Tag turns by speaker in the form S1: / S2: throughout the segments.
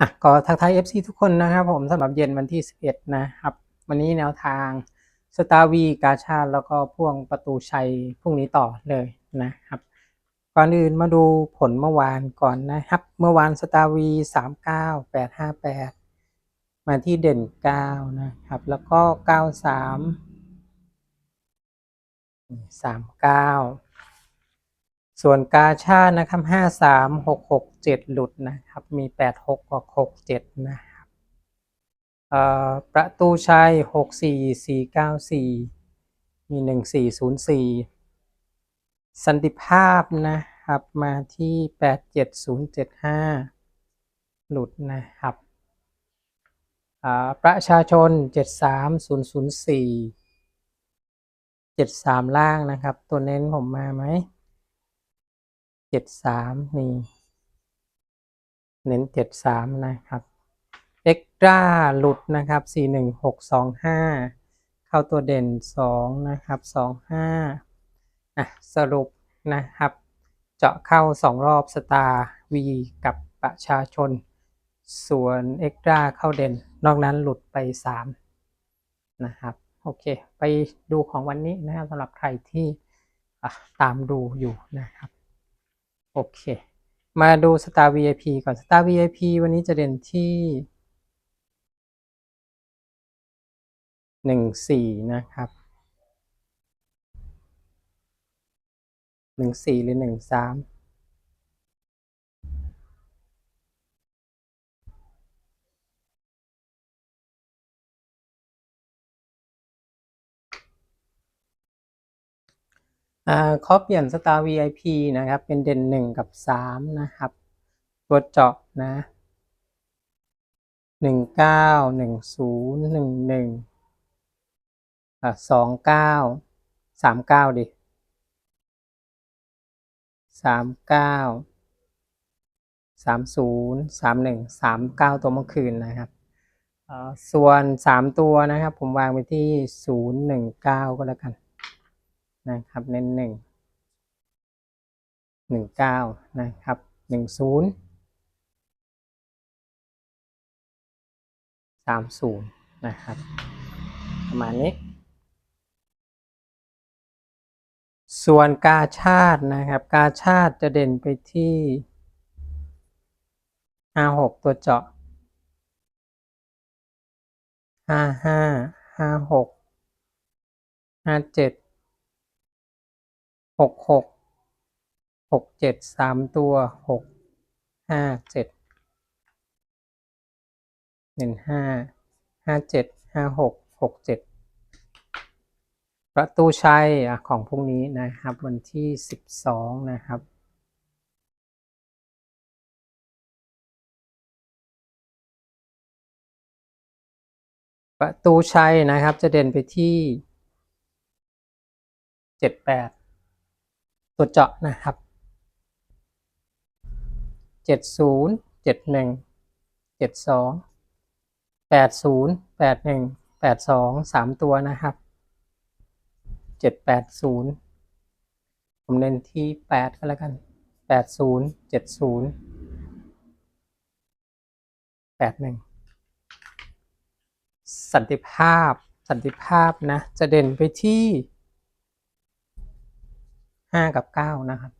S1: อะก็ทักทาย FC ทุกคนนะครับผมสำหรับเย็นวันที่ 11 นะครับ วันนี้แนวทางสตาร์วีกาชาดแล้วก็พ่วงประตูชัยพรุ่งนี้ต่อเลยนะครับ ก่อนอื่นมาดูผลเมื่อวานก่อนนะครับ เมื่อวานสตาร์วี39858 มาที่เด่น 9 นะครับ แล้วก็ 93 39 ส่วนกาชาดนะครับห้าสามหกหกเจ็ดหลุดนะครับ มีแปดหกกับหกเจ็ดนะครับประตูชัยหกสี่สี่เก้าสี่มีหนึ่งสี่ศูนย์สี่สันติภาพนะครับมาที่แปดเจ็ดศูนย์เจ็ดห้าหลุดนะครับประชาชนเจ็ดสามศูนย์ศูนย์สี่เจ็ดสามล่างนะครับ ตัวเน้นผมมาไหม จ็ดสามนี่เน้นเจ็ดสามนะครับเอ็กตร้าหลุดนะครับสี่หนึ่งหกสองห้าเข้าตัวเด่นสองนะครับสองห้าอะสรุปนะครับ เจาะเข้าสองรอบสตาร์วีกับประชาชน ส่วนเอ็กตร้าเข้าเด่น นอกนั้นหลุดไปสามนะครับโอเค ไปดูของวันนี้นะครับสำหรับใครที่ตามดูอยู่นะครับ โอเค มาดู Star VIP ก่อน Star VIP วันนี้จะเด่นที่หนึ่งสี่นะครับหนึ่งสี่หรือหนึ่งสาม อ่าขอเปลี่ยน Star VIP นะครับ เป็นเด่นหนึ่งกับสามนะครับ ตัวเจาะนะหนึ่งเก้าหนึ่งศูนย์หนึ่งหนึ่งอ่าสองเก้าสามเก้าดิสามเก้าสามศูนย์สามหนึ่งสามเก้าตัวเมื่อคืนนะครับส่วนสามตัวนะครับ ผมวางไปที่ศูนย์หนึ่งเก้าก็แล้วกัน นะครับ เน้นหนึ่งหนึ่งเก้านะครับหนึ่งศูนย์สามศูนย์นะครับ ประมาณนี้ ส่วนกาชาตินะครับ กาชาติจะเด่นไปที่ห้าหกตัวเจาะห้าห้าห้าหกห้าเจ็ด หกหกหกเจ็ดสามตัวหกห้าเจ็ดหนึ่งห้าห้าเจ็ดห้าหกหกเจ็ดประตูชัยของพรุ่งนี้นะครับ วันที่สิบสองนะครับประตูชัยนะครับจะเด่นไปที่เจ็ดแปด ตัวเจาะนะครับเจ็ดศูนย์เจ็ดหนึ่งเจ็ดสองแปดศูนย์แปดหนึ่งแปดสองสามตัวนะครับเจ็ดแปดศูนย์ผมเน้นที่แปดก็แล้วกันแปดศูนย์เจ็ดศูนย์แปดหนึ่งสันติภาพสันติภาพนะ จะเด่นไปที่ ห้ากับเก้านะครับ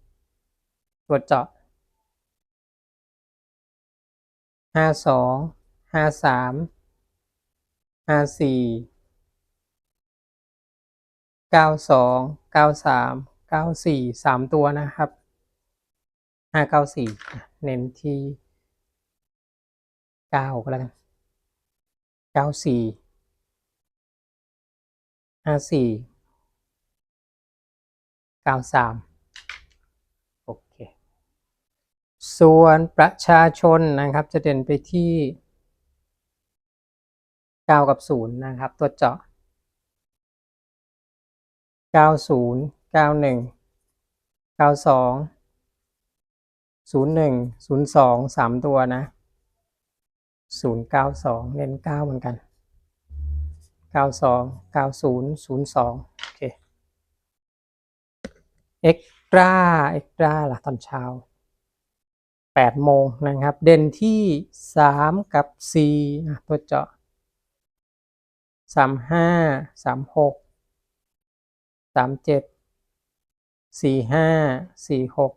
S1: ตัวเจาะห้าสองห้าสามห้าสี่เก้าสองเก้าสามเก้าสี่สามตัวนะครับห้าเก้าสี่เน้นที่เก้าก็แล้วกันเก้าสี่ห้าสี่ เก้าสามโอเค ส่วนประชาชนนะครับจะเด่นไปที่เก้ากับศูนย์นะครับ ตัวเจาะเก้าศูนย์เก้าหนึ่งเก้าสองศูนย์หนึ่งศูนย์สองสามตัวนะศูนย์เก้าสองเน้นเก้าเหมือนกันเก้าสอง เก้าศูนย์ศูนย์สองโอเคเอ็กตร้าเอ็กตร้าล่ะตอนเช้าแปดโมงนะครับ เด่นที่สามกับสี่อะตัวเจาะสามห้าสามหกสามเจ็ดสี่ห้าสี่หก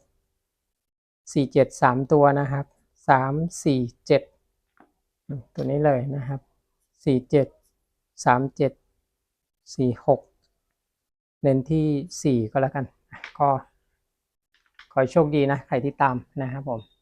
S1: สี่เจ็ดสามตัวนะครับสามสี่เจ็ดตัวนี้เลยนะครับสี่เจ็ดสามเจ็ดสี่หกเน้นที่สี่ก็แล้วกัน ก็ขอโชคดีนะ ใครที่ตามนะครับผม